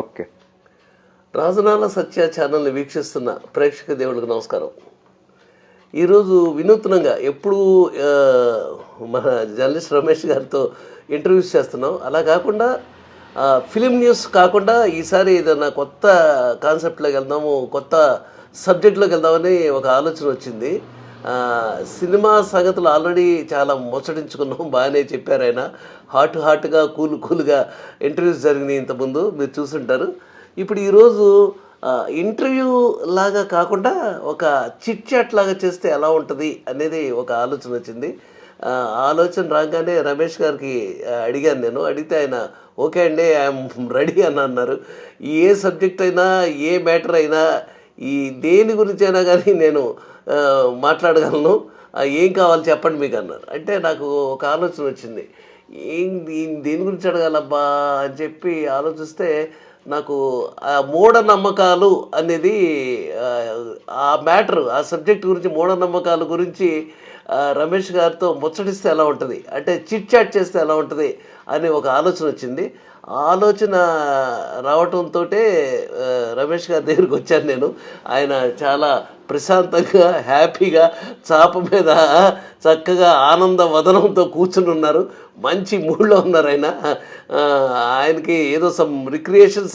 Okay. Rajanala సత్య ఛానల్ని వీక్షిస్తున్న ప్రేక్షక దేవుడికి నమస్కారం. ఈరోజు వినూత్నంగా ఎప్పుడు మన జర్నలిస్ట్ రమేష్ గారితో ఇంటర్వ్యూస్ చేస్తున్నాం. అలా కాకుండా ఫిలిం న్యూస్ కాకుండా ఈసారి ఏదైనా కొత్త కాన్సెప్ట్లోకి వెళ్దాము కొత్త సబ్జెక్ట్లోకి వెళ్దామని ఒక ఆలోచన వచ్చింది. సినిమా సంగతులు ఆల్రెడీ చాలా ముచ్చటించుకున్నాం బాగానే చెప్పారు ఆయన. హాట్ హాట్గా కూల్ కూల్గా ఇంటర్వ్యూస్ జరిగినాయి ఇంతకుముందు మీరు చూసుంటారు. ఇప్పుడు ఈరోజు ఇంటర్వ్యూ లాగా కాకుండా ఒక చిట్ చాట్ లాగా చేస్తే ఎలా ఉంటుంది అనేది ఒక ఆలోచన వచ్చింది. ఆలోచన రాగానే రమేష్ గారికి అడిగాను నేను. అడిగితే ఆయన ఓకే అండి ఐఎమ్ రెడీ అని అన్నారు. ఏ సబ్జెక్ట్ అయినా ఏ మ్యాటర్ అయినా ఈ దేని గురించి అయినా కానీ నేను మాట్లాడగలను. ఏం కావాలి చెప్పండి మీకు అన్నారు. అంటే నాకు ఒక ఆలోచన వచ్చింది. ఏం దేని గురించి అడగాలబ్బా అని చెప్పి ఆలోచిస్తే నాకు ఆ మూఢనమ్మకాలు అనేది ఆ, మ్యాటర్ ఆ సబ్జెక్ట్ గురించి మూఢనమ్మకాల గురించి రమేష్ గారితో ముచ్చటిస్తే ఎలా ఉంటుంది? అంటే చిట్ చాట్ చేస్తే ఎలా ఉంటుంది? అని ఒక ఆలోచన వచ్చింది. ఆలోచన రావటంతో రమేష్ గారి దగ్గరికి వచ్చాను నేను. ఆయన చాలా ప్రశాంతంగా హ్యాపీగా చాప మీద చక్కగా ఆనంద వదనంతో కూర్చుని ఉన్నారు. మంచి మూడ్లో ఉన్నారు ఆయన. ఆయనకి ఏదో సమ్ రిక్రియేషన్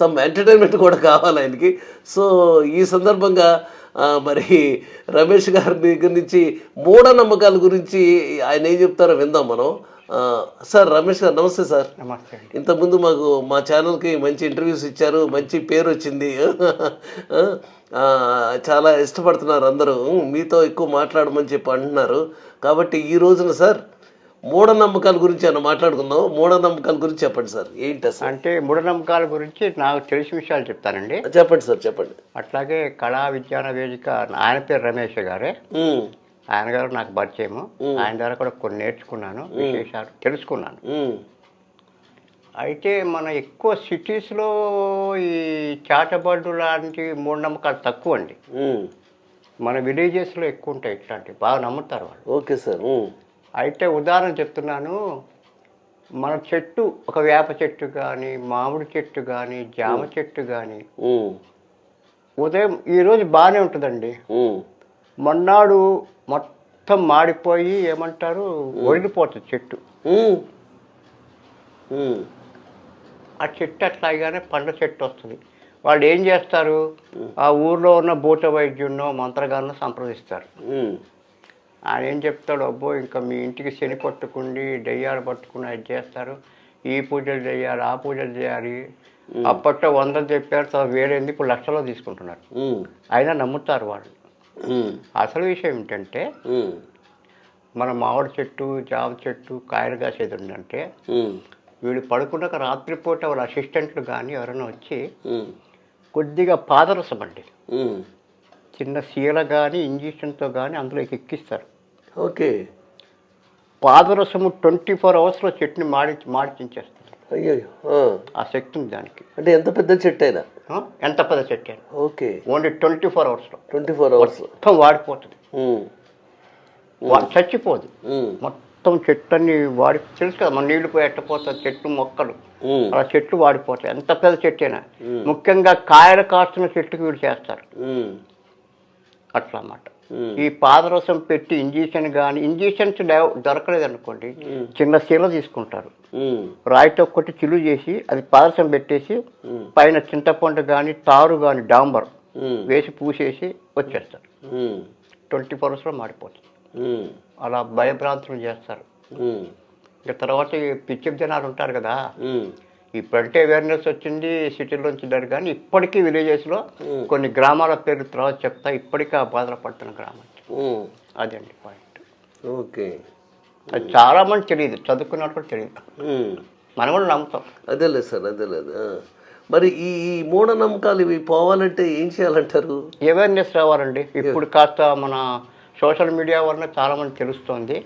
సమ్ ఎంటర్టైన్మెంట్ కూడా కావాలి ఆయనకి. సో ఈ సందర్భంగా మరి రమేష్ గారి దగ్గర నుంచి మూఢనమ్మకాల గురించి ఆయన ఏం చెప్తారో విందాం మనం. సార్ రమేష్ గారు నమస్తే సార్. నమస్తే ఇంతకుముందు మాకు మా ఛానల్కి మంచి ఇంటర్వ్యూస్ ఇచ్చారు మంచి పేరు వచ్చింది. చాలా ఇష్టపడుతున్నారు అందరూ. మీతో ఎక్కువ మాట్లాడమని చెప్పి అంటున్నారు. కాబట్టి ఈ రోజున సార్ మూఢనమ్మకాల గురించి ఏమైనా మాట్లాడుకుందాం మూఢనమ్మకాల గురించి చెప్పండి సార్. ఏంటి అసలు? అంటే మూఢనమ్మకాల గురించి నాకు తెలిసిన విషయాలు చెప్తానండి. చెప్పండి సార్ చెప్పండి. అట్లాగే కళా విజ్ఞాన వేదిక ఆయన పేరు రమేష్ గారే. ఆయన గారు నాకు పరిచయము. ఆయన ద్వారా కూడా కొన్ని నేర్చుకున్నాను విశేషాలు తెలుసుకున్నాను. అయితే మన ఎక్కువ సిటీస్లో ఈ చాటబడ్డు లాంటి మూఢనమ్మకాలు తక్కువ అండి. మన విలేజెస్లో ఎక్కువ ఉంటాయి ఇట్లాంటివి. బాగా నమ్ముతారు వాళ్ళు. ఓకే సార్ అయితే ఉదాహరణ చెప్తున్నాను. మన చెట్టు ఒక వేప చెట్టు కానీ మామిడి చెట్టు కానీ జామ చెట్టు కానీ ఉదయం ఈరోజు బాగానే ఉంటుందండి. మొన్నాడు మొత్తం మాడిపోయి ఏమంటారు? ఒడిలిపోతుంది చెట్టు. ఆ చెట్టు అట్లాగానే పండ్ల చెట్టు వస్తుంది. వాళ్ళు ఏం చేస్తారు? ఆ ఊర్లో ఉన్న భూత వైద్యున్నో మంత్రగానో సంప్రదిస్తారు. ఆయన ఏం చెప్తాడు? అబ్బో ఇంకా మీ ఇంటికి శని పట్టుకుండి దెయ్యాలు పట్టుకుని అది చేస్తారు. ఈ పూజలు చేయాలి ఆ పూజలు చేయాలి. అప్పట్లో వందలు చెప్పారు తర్వాత వేరేంది ఇప్పుడు లక్షలో తీసుకుంటున్నారు. అయినా నమ్ముతారు వాళ్ళు. అసలు విషయం ఏంటంటే మన మామిడి చెట్టు జామ చెట్టు కాయలు కాసేది ఉందంటే వీళ్ళు పడుకున్నాక రాత్రిపూట వాళ్ళ అసిస్టెంట్లు కానీ ఎవరైనా వచ్చి కొద్దిగా పాదరసం అండి. చిన్న సీల కానీ ఇంజక్షన్తో కానీ అందులోకి ఎక్కిస్తారు. ఓకే. పాదరసము ట్వంటీ ఫోర్ అవర్స్లో చెట్టుని మాడి మాడిచించేస్తారు అయ్యో ఆ. శక్తి ఉంది దానికి. అంటే ఎంత పెద్ద చెట్టు అయినా? ఎంత పెద్ద చెట్టు అయినా. ఓకే. ఓన్లీ ట్వంటీ ఫోర్ అవర్స్లో. Twenty four hours. మొత్తం వాడిపోతుంది. వా- చచ్చిపోదు. మొత్తం చెట్టు అన్ని వాడి తెలుసు కదా మన నీళ్ళు పోయి ఎట్టపోతుంది చెట్లు మొక్కలు. అలా చెట్లు వాడిపోతాయి. ఎంత పెద్ద చెట్టు అయినా. ముఖ్యంగా కాయలు కాస్తున్న చెట్టుకి వీడు చేస్తారు. అట్లా అన్నమాట. ఈ పాదరసం పెట్టి ఇంజక్షన్ కానీ ఇంజక్షన్స్ దొరకలేదు అనుకోండి చిన్న శీల తీసుకుంటారు. రాయితో కొట్టి చిల్లు చేసి అది పాదరసం పెట్టేసి పైన చింతపండు కానీ తారు కానీ డాంబర్ వేసి పూసేసి వచ్చేస్తారు. ట్వంటీ ఫోర్ అవర్స్లో మాడిపోతుంది. అలా భయభ్రాంతులు చేస్తారు. ఇక తర్వాత పిచ్చి జనాలు ఉంటారు కదా ఇప్పుడంటే అవేర్నెస్ వచ్చింది సిటీలోంచి దాని కానీ ఇప్పటికీ విలేజెస్లో కొన్ని గ్రామాల పేరు తర్వాత చెప్తా ఇప్పటికీ ఆ బాధలు పడుతున్న గ్రామం అదండి పాయింట్ ఓకే. అది చాలా మంది తెలియదు చదువుకున్నట్టు కూడా తెలియదు. మనం కూడా నమ్ముతాం. అదేలేదు సార్ అదేలేదు ఆ. మరి ఈ మూఢనమ్మకాలు ఇవి పోవాలంటే ఏం చేయాలంటారు? అవేర్నెస్ రావాలండి. ఇప్పుడు కాస్త మన సోషల్ మీడియా వలన చాలా మంది తెలుస్తోంది.